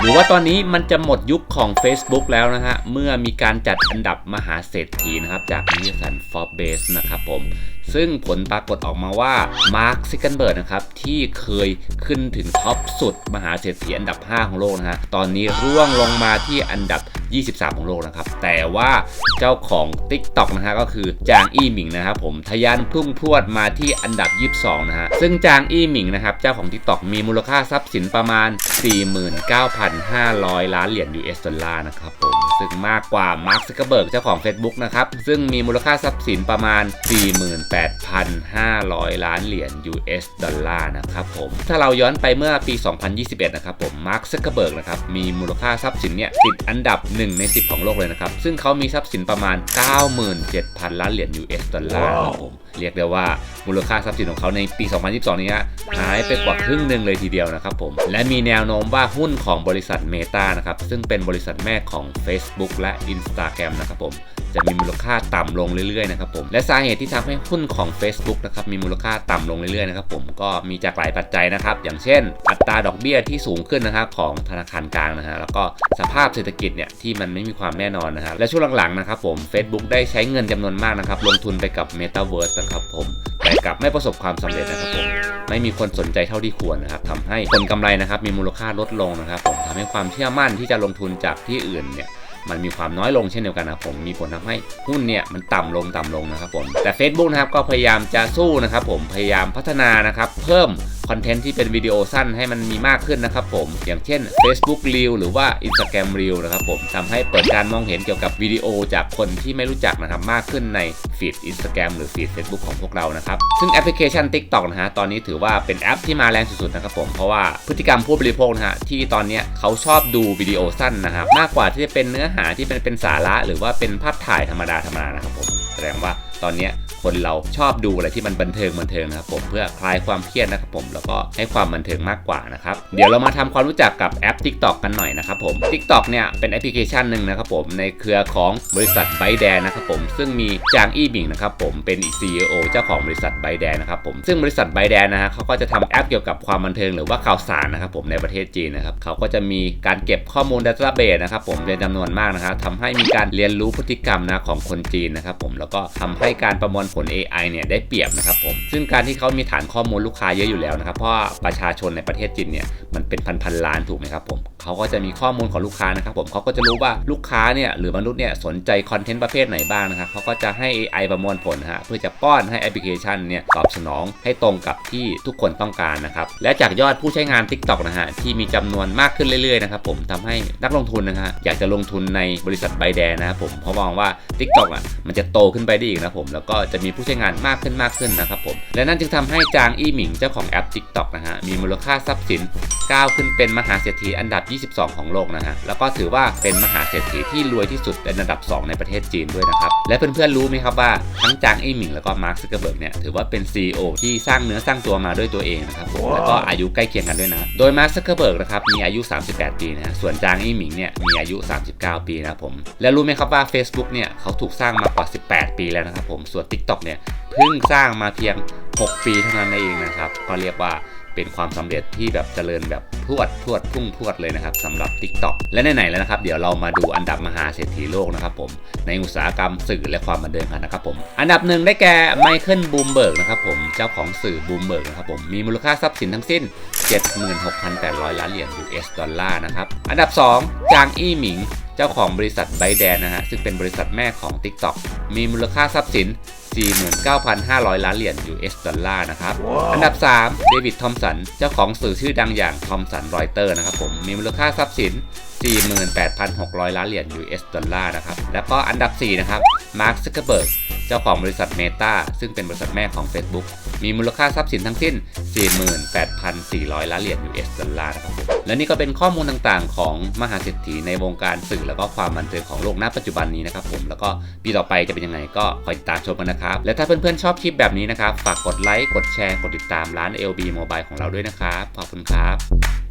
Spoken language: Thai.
หรือว่าตอนนี้มันจะหมดยุคของ Facebook แล้วนะฮะ เมื่อมีการจัดอันดับมหาเศรษฐีนะครับ จากนิตยสาร Forbes นะครับผม ซึ่งผลปรากฏออกมาว่ามาร์คซิกเกนเบิร์ดนะครับที่เคยขึ้นถึงท็อปสุดมหาเศรษฐีอันดับ 5 ของโลกนะฮะตอนนี้ร่วงลงมาที่อันดับ 23 ของโลกนะครับ แต่ว่าเจ้าของ TikTok นะฮะก็คือจางอี้หมิงนะครับผมทะยานพุ่งพรวดมาที่อันดับ 22 นะฮะซึ่งจางอี้หมิงนะครับเจ้าของ TikTok มีมูลค่าทรัพย์สินประมาณ 49,500 ล้านเหรียญ US ดอลลาร์นะครับผม ซึ่งมากกว่ามาร์คซักเกอร์เบิร์กเจ้าของ Facebook นะครับ ซึ่งมีมูลค่าทรัพย์สินประมาณ 48,500 ล้านเหรียญ US ดอลลาร์นะครับผม ถ้าเราย้อนไปเมื่อปี 2021 นะครับผมมาร์คซักเกอร์เบิร์กนะครับมีมูลค่าทรัพย์สินเนี่ยติดอันดับ 1 ใน 10 ของโลกเลยนะครับ ซึ่งเขามีทรัพย์สินประมาณ 97,000 ล้านเหรียญ US ดอลลาร์นะครับผม เรียกได้ว่ามูลค่าทรัพย์สินของเขาในปี 2022 นี้หายไปกว่าครึ่งหนึ่งเลยทีเดียวนะครับผม และมีแนวโน้มว่าหุ้นของบริษัท Meta นะครับ ซึ่งเป็นบริษัทแม่ของ Facebook และ Instagram นะครับผมจะมีมูลค่าต่ำลงเรื่อยๆนะครับผมและสาเหตุที่ทำให้หุ้นของ Facebook นะครับมีมูลค่าต่ำลงเรื่อยๆนะครับผมก็มีจากหลายปัจจัยนะครับ อย่างเช่น อัตราดอกเบี้ยที่สูงขึ้นนะครับของธนาคารกลางนะฮะแล้วก็สภาพเศรษฐกิจเนี่ยที่มันไม่มีความแน่นอนนะครับและช่วงหลังๆนะครับผม Facebook ได้ใช้เงินจำนวนมากนะครับลงทุนไปกับ Metaverse นะครับผมแต่กลับไม่ประสบความสำเร็จนะครับผมไม่มีคนสนใจเท่าที่ควรนะครับทำให้ผลกำไรนะครับมีมูลค่าลดลงนะครับผมทำให้ความเชื่อมั่นที่จะลงทุนจากที่อื่นเนี่ย มันมีความน้อยลงเช่นเดียวกันนะผมมีผลทำให้หุ้นเนี่ยมันต่ำลงต่ำลงนะครับผมแต่ Facebook นะครับก็พยายามจะสู้นะครับผมพยายามพัฒนานะครับเพิ่ม คอนเทนต์ที่เป็นวิดีโอสั้นให้มันมีมากขึ้นนะครับผม อย่างเช่น Facebook Reel หรือว่า Instagram Reel นะครับผมทำให้เปิดการมองเห็นเกี่ยวกับวิดีโอจากคนที่ไม่รู้จักนะครับมากขึ้นในฟีด Instagram หรือฟีด Facebook ของพวกเรานะครับซึ่งแอปพลิเคชัน TikTok นะฮะตอนนี้ถือว่าเป็นแอปที่มาแรงสุดๆนะครับผมเพราะว่าพฤติกรรมผู้บริโภคนะฮะที่ตอนนี้เขาชอบดูวิดีโอสั้นนะครับมากกว่าที่จะเป็นเนื้อหาที่เป็นเป็นสาระ หรือว่าเป็นภาพถ่ายธรรมดาธรรมดานะครับผมแสดงว่าตอนนี้ คนเราชอบดูอะไรที่มันบันเทิงบันเทิงนะครับผมเพื่อคลายความเครียดนะครับผมแล้วก็ให้ความบันเทิงมากกว่านะครับเดี๋ยวเรามาทำความรู้จักกับแอป TikTok กันหน่อยนะครับผม TikTok เนี่ยเป็นแอปพลิเคชันหนึ่งนะครับผมในเครือของบริษัทไบแดนนะครับผมซึ่งมีจางอี้หมิงนะครับผมเป็น CEO เจ้าของบริษัทไบแดนนะครับผมซึ่งบริษัทไบแดนนะฮะเขาก็จะทำแอปเกี่ยวกับความบันเทิงหรือว่าข่าวสารนะครับผมในประเทศจีนนะครับเขาก็จะมีการเก็บข้อมูล Database นะครับผมเป็นจำนวนมากนะครับทำให้มีการเรียนรู้พฤติกรรมนะของคนจีนนะครับผมแล้วก็ทำให้การประมวลผล AI เนี่ยได้เปรียบนะครับผมซึ่งการที่เขามีฐานข้อมูลลูกค้าเยอะอยู่แล้วนะครับเพราะประชาชนในประเทศจีนเนี่ยมันเป็นพันพันๆล้านถูกไหมครับผมเขาก็จะมีข้อมูลของลูกค้านะครับผมเขาก็จะรู้ว่าลูกค้าเนี่ยหรือมนุษย์เนี่ยสนใจคอนเทนต์ประเภทไหนบ้างนะครับเขาก็จะให้ AI ประมวลผลฮะเพื่อจะป้อนให้แอปพลิเคชันเนี่ยตอบสนองให้ตรงกับที่ทุกคนต้องการนะครับและจากยอดผู้ใช้งาน TikTok นะฮะที่มีจำนวนมากขึ้นเรื่อยๆนะครับผมทำให้นักลงทุนนะฮะอยากจะลงทุนในบริษัทไบแดนนะครับผมเพราะมองว่า TikTok อะมันจะโตขึ้นไปได้อีกนะผมแล้วก็จะมีผู้ใช้งานมากขึ้นมากขึ้นนะครับผม และนั่นจึงทำให้จางอี้หมิงเจ้าของแอป TikTok นะฮะมีมูลค่าทรัพย์สินก้าวขึ้นเป็นมหาเศรษฐีอันดับ 22 ของโลกนะฮะแล้วก็ถือว่าเป็นมหาเศรษฐีที่รวยที่สุดเป็นอันดับ 2 ในประเทศจีนด้วยนะครับและเพื่อนๆรู้ไหมครับว่าทั้งจางอี้หมิงแล้วก็มาร์คซักเกอร์เบิร์กเนี่ยถือว่าเป็น CEO ที่สร้างเนื้อสร้างตัวมาด้วยตัวเองนะครับผมแล้วก็อายุใกล้เคียงกันด้วยนะโดยมาร์คซักเกอร์เบิร์กนะครับมีอายุ 38 ปีนะฮะส่วนจางอี้หมิงเนี่ยมีอายุ 39 ปีนะครับผมและรู้ไหมครับว่า Facebook เนี่ยเขาถูกสร้างมากว่า 18 ปีแล้วนะครับผมส่วน TikTok เนี่ยเพิ่งสร้างมาเพียง 6 ปีเท่านั้นเองนะครับ ก็เรียกว่าเป็นความสำเร็จที่แบบเจริญแบบพรวดพรวดพุ่งพรวดเลยนะครับสำหรับ TikTok และไหนๆแล้วนะครับ เดี๋ยวเรามาดูอันดับมหาเศรษฐีโลกนะครับผมในอุตสาหกรรมสื่อและความบันเทิงกันนะครับผมอันดับหนึ่งได้แก่ไมเคิลบูมเบิร์กนะครับผมเจ้าของสื่อบูมเบิร์กนะครับผมมีมูลค่าทรัพย์สินทั้งสิ้น 76,800 ล้านเหรียญ US ดอลลาร์นะครับ อันดับ 2 จางอี้หมิง เจ้าของบริษัทไบแดนนะฮะ ซึ่งเป็นบริษัทแม่ของ TikTok มีมูลค่าทรัพย์สิน 49,500 ล้านเหรียญ US ดอลลาร์นะครับอันดับ 3 เดวิด ทอมสัน เจ้าของสื่อชื่อดังอย่าง ทอมสัน รอยเตอร์นะครับผม มีมูลค่าทรัพย์สิน 48,600 ล้านเหรียญ US ดอลลาร์นะครับ แล้วก็อันดับ 4 นะครับ มาร์ค ซักเกอร์เบิร์ก เจ้าของบริษัท Meta ซึ่งเป็นบริษัทแม่ของ Facebook มีมูลค่าทรัพย์สินทั้งสิ้น 48,400 ล้านเหรียญ US ดอลลาร์นะครับและนี่ก็เป็นข้อมูลต่างๆ ของมหาเศรษฐีในวงการสื่อแล้วก็ความบันเทิงของโลกณปัจจุบันนี้นะครับผมแล้วก็ปีต่อไปจะเป็นยังไงก็คอยติดตามชมกันนะครับ และถ้าเพื่อนๆชอบคลิปแบบนี้นะครับ ฝากกดไลค์กดแชร์กดติดตามร้าน LB Mobile ของเราด้วยนะครับขอบคุณครับ